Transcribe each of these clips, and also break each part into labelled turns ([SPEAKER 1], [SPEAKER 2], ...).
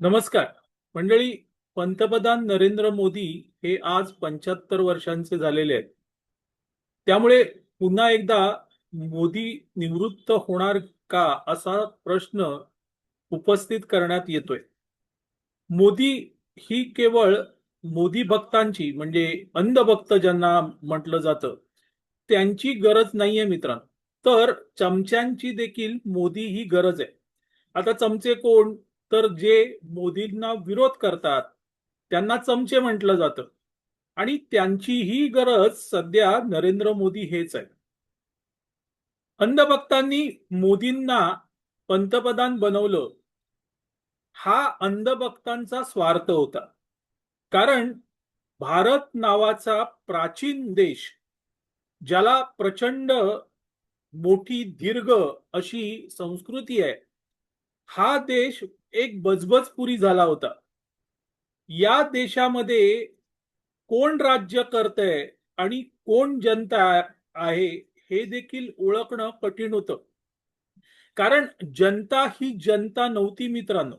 [SPEAKER 1] नमस्कार. मंडळी पंतप्रधान नरेंद्र मोदी हे आज पंच्याहत्तर वर्षांचे झालेले आहेत. त्यामुळे पुन्हा एकदा मोदी निवृत्त होणार का असा प्रश्न उपस्थित करण्यात येतोय. मोदी ही केवळ मोदी भक्तांची म्हणजे अंधभक्त ज्यांना म्हटलं जातं त्यांची गरज नाहीये मित्रांनो. तर चमच्यांची देखील मोदी ही गरज आहे. आता चमचे कोण? तर जे मोदींना विरोध करतात त्यांना चमचे म्हटलं जातं. आणि त्यांची ही गरज सध्या नरेंद्र मोदी हेच आहे अंधभक्तांनी मोदींना पंतप्रधान बनवलं हा अंधभक्तांचा स्वार्थ होता. कारण भारत नावाचा प्राचीन देश ज्याला प्रचंड मोठी दीर्घ अशी संस्कृती आहे हा देश एक बजबजपुरी झाला होता. या देशामध्ये कोण राज्य करतंय आणि कोण जनता आहे हे देखील ओळखणं कठीण होतं. कारण जनता ही जनता नव्हती मित्रांनो.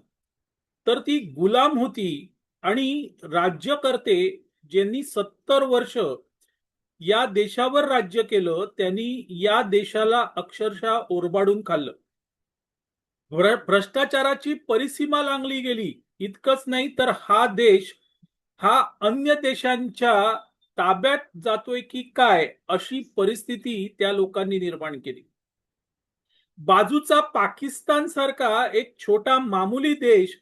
[SPEAKER 1] तर ती गुलाम होती आणि राज्यकर्ते ज्यांनी सत्तर वर्ष या देशावर राज्य केलं त्यांनी या देशाला अक्षरशः ओरबाडून खाल्लं. भ्रष्टाचाराची परिसीमा लांगली गेली. इतकंच नाही तर हा देश हा अन्य देशांच्या ताब्यात जातोय की काय अशी परिस्थिती त्या लोकांनी निर्माण केली. बाजूचा पाकिस्तान सारखा एक छोटा मामुली देश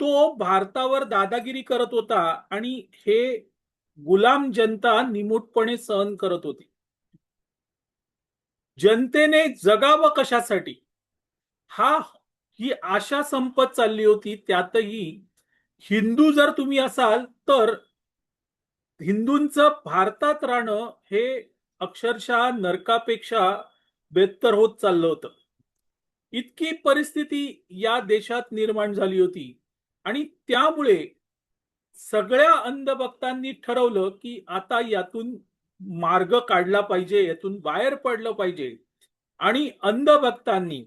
[SPEAKER 1] तो भारतावर दादागिरी करत होता आणि हे गुलाम जनता निमूटपणे सहन करत होती. जनतेने जगावं कशासाठी? हा ही आशा संपत चालली होती त्यातही हिंदू जर तुम्ही असाल तर हिंदूंचं भारतात राहणं हे अक्षरशः नरकापेक्षा बेहत्तर होत चाललं होतं. इतकी परिस्थिती या देशात निर्माण झाली होती. आणि त्यामुळे सगळ्या अंधभक्तांनी ठरवलं की आता यातून मार्ग काढला पाहिजे यातून बाहेर पडलं पाहिजे. आणि अंधभक्तांनी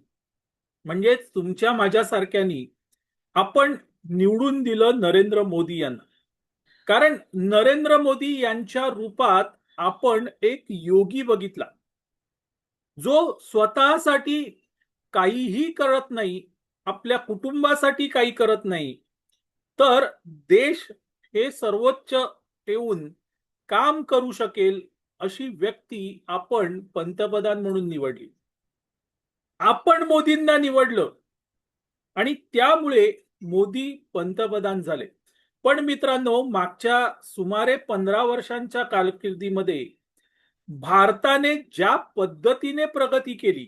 [SPEAKER 1] म्हणजेच तुमच्या माझ्यासारख्यांनी आपण निवडून दिलं नरेंद्र मोदी यांना. कारण नरेंद्र मोदी यांच्या रूपात आपण एक योगी बघितला. जो स्वतःसाठी काहीही करत नाही आपल्या कुटुंबासाठी काही करत नाही तर देश हे सर्वोच्च ठेवून काम करू शकेल अशी व्यक्ती आपण पंतप्रधान म्हणून निवडली. आपण मोदींना निवडलं. आणि त्यामुळे मोदी पंतप्रधान झाले. पण मित्रांनो मागच्या सुमारे पंधरा वर्षांच्या कारकिर्दीमध्ये भारताने ज्या पद्धतीने प्रगती केली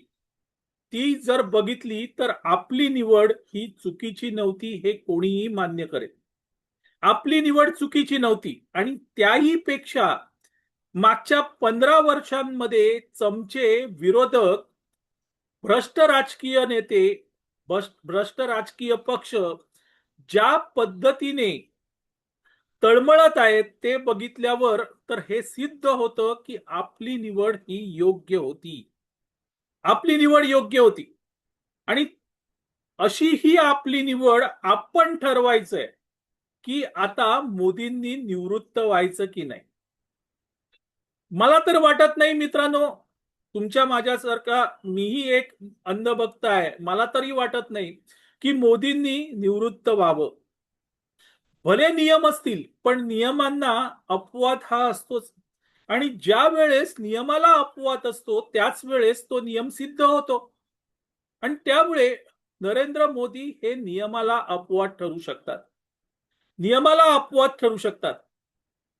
[SPEAKER 1] ती जर बघितली तर आपली निवड ही चुकीची नव्हती हे कोणीही मान्य करेल. आपली निवड चुकीची नव्हती आणि त्याही पेक्षा मागच्या पंधरा वर्षांमध्ये चमचे विरोधक भ्रष्ट राजकीय नेते भ्रष्ट राजकीय पक्ष ज्या पद्धतीने तळमळत आहेत ते बघितल्यावर तर हे सिद्ध होतं की आपली निवड ही योग्य होती. आपली निवड योग्य होती. आणि अशी ही आपली निवड आपण ठरवायचंय की आता मोदींनी निवृत्त व्हायचं की नाही. मला तर वाटत नाही मित्रांनो तुमच्या माझ्यासारखा मीही एक अंधभक्त आहे. मला तरी वाटत नाही की मोदींनी निवृत्त व्हावं. भले नियम असतील पण नियमांना अपवाद हा असतोच. आणि ज्या वेळेस नियमाला अपवाद असतो त्याच वेळेस तो नियम सिद्ध होतो. आणि त्यामुळे नरेंद्र मोदी हे नियमाला अपवाद ठरू शकतात. नियमाला अपवाद ठरू शकतात.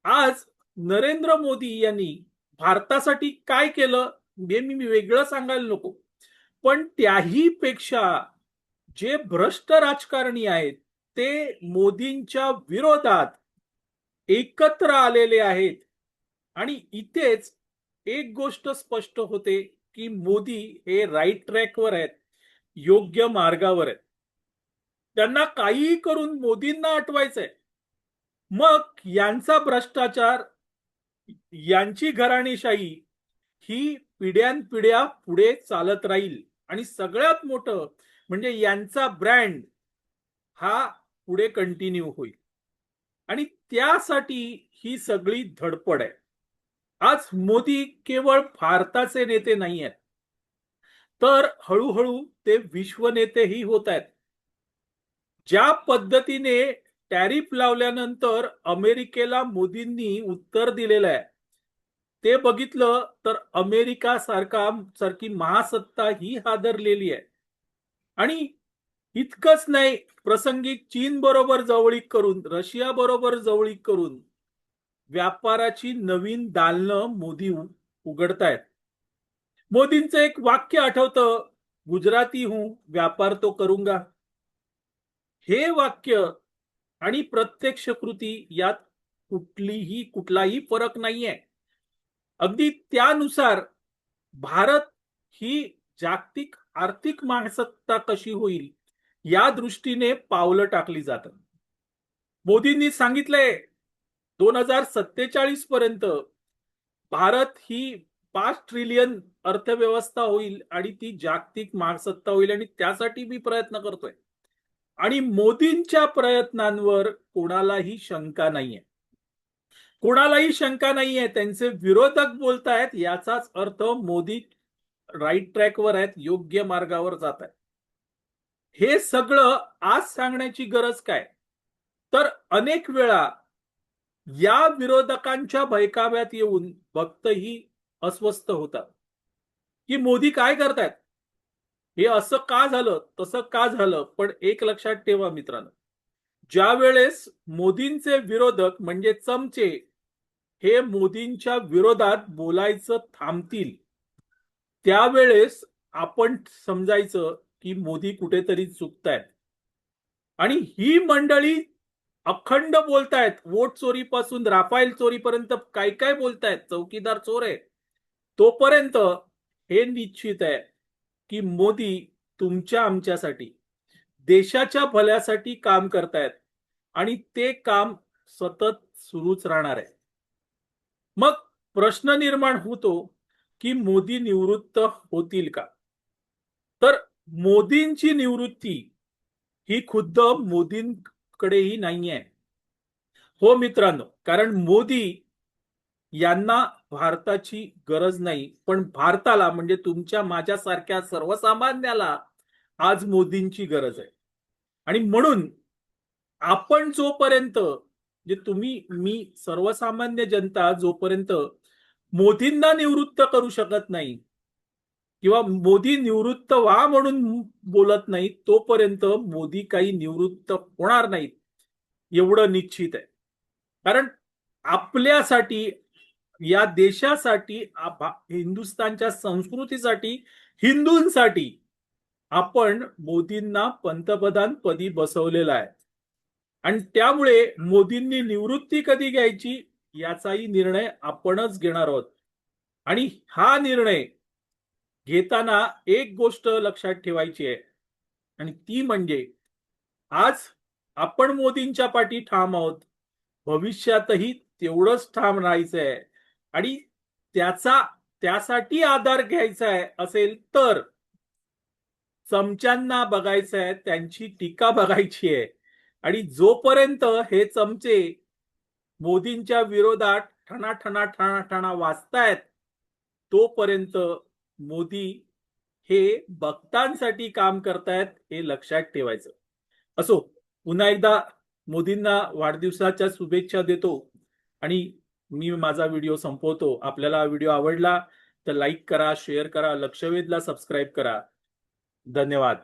[SPEAKER 1] आज नरेंद्र मोदी यांनी भारतासाठी काय केलं? हे मी वेगळं सांगायला नको. पण त्याही पेक्षा जे भ्रष्ट राजकारणी आहेत ते मोदींच्या विरोधात एकत्र आलेले आहेत. आणि इथेच एक गोष्ट स्पष्ट होते की मोदी हे राईट ट्रॅकवर आहेत योग्य मार्गावर आहेत. त्यांना काहीही करून मोदींना आठवायचंय. मग यांचा भ्रष्टाचार यांची घराणेशाही ही पिढ्यानपिढ्या पुढे चालत राहील. आणि सगळ्यात मोठं म्हणजे यांचा ब्रँड हा पुढे कंटिन्यू होईल. आणि त्यासाठी ही सगळी धडपड आहे. आज मोदी केवळ भारताचे नेते नाही आहेत. तर हळूहळू ते विश्व नेतेही होत आहेत. ज्या पद्धतीने टॅरिफ लावल्यानंतर अमेरिकेला मोदींनी उत्तर दिलेलं आहे ते बघितलं तर अमेरिका सारखा सारखी महासत्ता ही हादरलेली आहे. आणि इतकंच नाही प्रसंगी चीन बरोबर जवळीक करून रशिया बरोबर जवळीक करून व्यापाराची नवीन दालनं मोदी उघडतायत. मोदींचं एक वाक्य आठवतं गुजराती हूं व्यापार तो करूंगा. हे वाक्य आणि प्रत्यक्ष कृती यात कुठलीही कुठलाही फरक नाहीये. अगदी त्यानुसार भारत ही जागतिक आर्थिक महासत्ता कशी होईल या दृष्टीने पावलं टाकली जातात. मोदींनी सांगितलंय दोन हजार सत्तेचाळीस पर्यंत भारत ही पाच ट्रिलियन अर्थव्यवस्था होईल आणि ती जागतिक महासत्ता होईल आणि त्यासाठी मी प्रयत्न करतोय. आणि मोदींच्या प्रयत्नांवर कोणालाही शंका नाहीये. कोणालाही शंका नाहीये. त्यांचे विरोधक बोलतायत याचाच अर्थ मोदी राईट ट्रॅकवर आहेत योग्य मार्गावर जात आहेत. हे सगळं आज सांगण्याची गरज काय? तर अनेक वेळा या विरोधकांच्या भयकाव्यात येऊन भक्तही अस्वस्थ होतात. की मोदी काय करतायत? हे असं का झालं तसं का झालं पण एक लक्षात ठेवा मित्रांनो. ज्या वेळेस मोदींचे विरोधक म्हणजे चमचे हे मोदींच्या विरोधात बोलायचं थांबतील. त्यावेळेस आपण समजायचं की मोदी कुठेतरी चुकतायत. आणि ही मंडळी अखंड बोलतायत. वोट चोरीपासून राफाईल चोरीपर्यंत काय काय बोलतायत? चौकीदार चोर आहे तोपर्यंत हे निश्चित आहे की मोदी तुमच्या आमच्यासाठी देशाच्या भल्यासाठी काम करतायत. आणि ते काम सतत सुरूच राहणार आहे. मग प्रश्न निर्माण होतो की मोदी निवृत्त होतील का? तर मोदींची निवृत्ती ही खुद्द मोदींकडेही नाही आहे हो मित्रांनो कारण मोदी यांना भारताची गरज नाही पण भारताला म्हणजे तुमच्या माझ्यासारख्या सर्वसामान्याला आज मोदींची गरज आहे. आणि म्हणून आपण जोपर्यंत जे तुम्ही मी सर्वसामान्य जनता जोपर्यंत मोदींना निवृत्त करू शकत नाही किंवा मोदी निवृत्त व्हा म्हणून बोलत नाही तोपर्यंत मोदी काही निवृत्त होणार नाहीत एवढं निश्चित आहे. कारण आपल्यासाठी या देशासाठी हिंदुस्थानच्या संस्कृतीसाठी हिंदूंसाठी आपण मोदींना पंतप्रधान पदी बसवलेला आहे. आणि त्यामुळे मोदींनी निवृत्ती कधी घ्यायची याचाही निर्णय आपणच घेणार आहोत. आणि हा निर्णय घेताना एक गोष्ट लक्षात ठेवायची आहे. आणि ती म्हणजे आज आपण मोदींच्या पाठी ठाम आहोत. भविष्यातही तेवढंच ठाम राहायचं आहे. आणि त्याचा त्यासाठी आधार घ्यायचा आहे असेल तर चमच्यांना बघायचं आहे त्यांची टीका बघायची आहे. आणि जोपर्यंत हे चमचे मोदींच्या विरोधात ठणा ठणा ठणा ठणा वाचतायत तोपर्यंत मोदी हे भक्तांसाठी काम करतायत हे लक्षात ठेवायचं. असो पुन्हा एकदा मोदींना वाढदिवसाच्या शुभेच्छा देतो आणि मी माझा व्हिडिओ संपवतो. आपल्याला हा व्हिडिओ आवडला तर लाईक करा शेअर करा लक्षवेधला सबस्क्राईब करा. धन्यवाद.